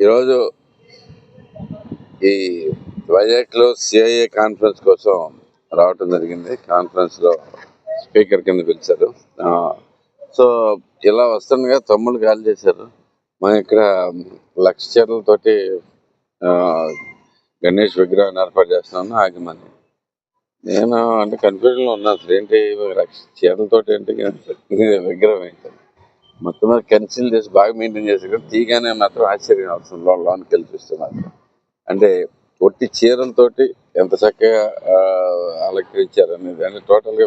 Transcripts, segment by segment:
ఈరోజు ఈ వైజాగ్లో సిఐఏ కాన్ఫరెన్స్ కోసం రావటం జరిగింది. కాన్ఫరెన్స్లో స్పీకర్ కింద పిలిచారు. ఆ, సో ఇలా వస్తుండగా తమ్ముడు కాల్ చేశారు. మనం ఇక్కడ లక్ష చీరలతోటి ఆ, గణేష్ విగ్రహాన్ని ఏర్పాటు చేస్తున్నాను. ఆగమని నేను అంటే కన్ఫ్యూజన్లో ఉన్నా అసలు ఏంటి? లక్ష చీరలతోటి ఏంటి? విగ్రహం ఏంటి? మొత్తం మీద కన్సిల్ చేసి బాగా మెయింటైన్ చేసి కూడా తీగానే మాత్రం ఆశ్చర్యం అవసరం లోనికి వెళ్ళి చూస్తున్నారు. అంటే ఒట్టి చీరలతోటి ఎంత చక్కగా అలంకరించారు అనేది. అంటే టోటల్గా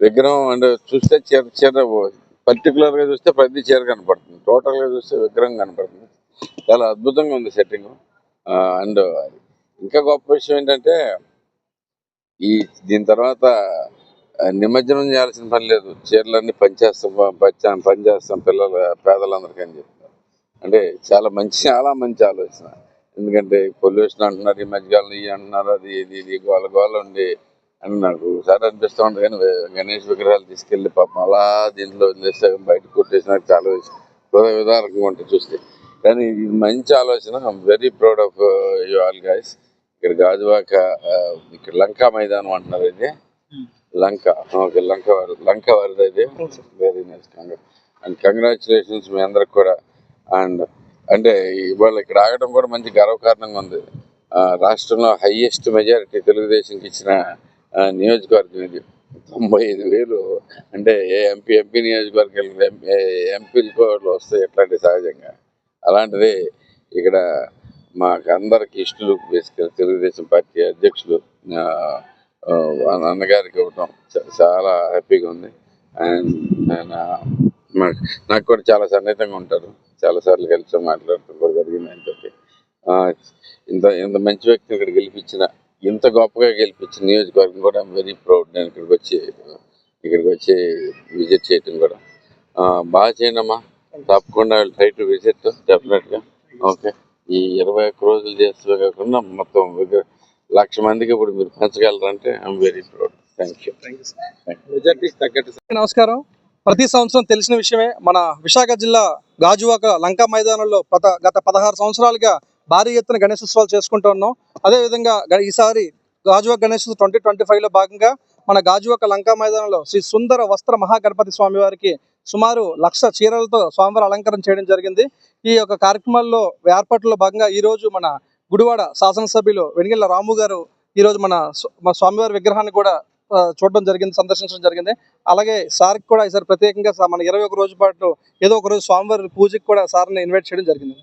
విగ్రహం అంటే చూస్తే చీర చీర పర్టికులర్గా చూస్తే ప్రతి చీర కనపడుతుంది. టోటల్గా చూస్తే విగ్రహం కనపడుతుంది. చాలా అద్భుతంగా ఉంది సెట్టింగ్ అండ్ ఇంకా గొప్ప విషయం ఏంటంటే ఈ దీని తర్వాత నిమజ్జనం చేయాల్సిన పని లేదు. చీరలన్నీ పనిచేస్తాం పచ్చాం పని చేస్తాం పిల్లల పేదలందరికీ అని చెప్తున్నారు అంటే చాలా మంచి చాలా మంచి ఆలోచన. ఎందుకంటే పొల్యూషన్ అంటున్నారు ఈ మధ్యకాలం ఇవి అంటున్నారు అది ఇది ఇది గోల గోల ఉండి అని నాకు ఒకసారి అనిపిస్తూ ఉంటుంది కానీ గణేష్ విగ్రహాలు తీసుకెళ్ళి పాపం అలా దీంట్లో వదిలేస్తే బయట కొట్టేసిన చాలా హృదయ విధారకంగా ఉంటుంది చూస్తే. కానీ ఇది మంచి ఆలోచన. I'm very proud of you all guys ఇక్కడ గాజువాక uh, ఇక్కడ లంకా మైదానం అంటున్నారు ఇది. Hmm. లంక. ఓకే లంక వారి లంక వారిది అయితే వెరీ నైస్ అండ్ కంగ్రాచులేషన్స్ మీ అందరికి కూడా. అండ్ అంటే ఇవాళ ఇక్కడ ఆగడం కూడా మంచి గర్వకారణంగా ఉంది. రాష్ట్రంలో హైయెస్ట్ మెజారిటీ తెలుగుదేశంకి ఇచ్చిన నియోజకవర్గం ఇది. తొంభై ఐదు వేలు. అంటే ఏ ఎంపీ ఎంపీ నియోజకవర్గాలు కూడా వస్తాయి ఎట్లాంటి సహజంగా. అలాంటిది ఇక్కడ మాకు అందరికి ఇష్టలు బేసికల్ తెలుగుదేశం పార్టీ అధ్యక్షులు అన్నగారికి ఇవ్వటం చాలా హ్యాపీగా ఉంది. అండ్ ఆయన నాకు కూడా చాలా సన్నిహితంగా ఉంటారు. చాలాసార్లు కలిసి మాట్లాడటం కూడా జరిగింది ఆయనతోటి. ఇంత ఇంత మంచి వ్యక్తిని ఇక్కడ గెలిపించిన ఇంత గొప్పగా గెలిపించిన నియోజకవర్గం కూడా వెరీ ప్రౌడ్ నేను ఇక్కడికి వచ్చి ఇక్కడికి వచ్చి విజిట్ చేయటం కూడా. బాగా చేయండమ్మా. తప్పకుండా ట్రై టు విజిట్ డెఫినెట్గా ఓకే ఈ ఇరవై ఒక్క రోజులు చేస్తే కాకుండా మొత్తం విగ్రహ లక్ష మందికి ఇప్పుడు మీరు పెంచగలరంటే I'm very proud thank you తగ్గట్టు నమస్కారం. ప్రతి సంవత్సరం తెలిసిన విషయమే మన విశాఖ జిల్లా గాజువాక లంకా మైదానంలో పత గత పదహారు సంవత్సరాలుగా భారీ ఎత్తున గణేశోత్సవాలు చేసుకుంటూ ఉన్నాం. అదేవిధంగా ఈసారి గాజువాక గణేశోత్సవం ట్వంటీ ట్వంటీ ఫైవ్లో భాగంగా మన గాజువాక లంకా మైదానంలో శ్రీ సుందర వస్త్ర మహాగణపతి స్వామి వారికి సుమారు లక్ష చీరలతో స్వామివారి అలంకరణ చేయడం జరిగింది. ఈ యొక్క కార్యక్రమాల్లో ఏర్పాట్లో భాగంగా ఈ రోజు మన గుడివాడ శాసనసభ్యులు వెనిగెల్ల రాము గారు ఈ రోజు మన మన స్వామివారి విగ్రహాన్ని కూడా చూడడం జరిగింది సందర్శించడం జరిగింది. అలాగే సార్కి కూడా ఈసారి ప్రత్యేకంగా మన ఇరవై ఒక రోజు పాటు ఏదో ఒక రోజు స్వామివారి పూజకి కూడా సార్ని ఇన్వైట్ చేయడం జరిగింది.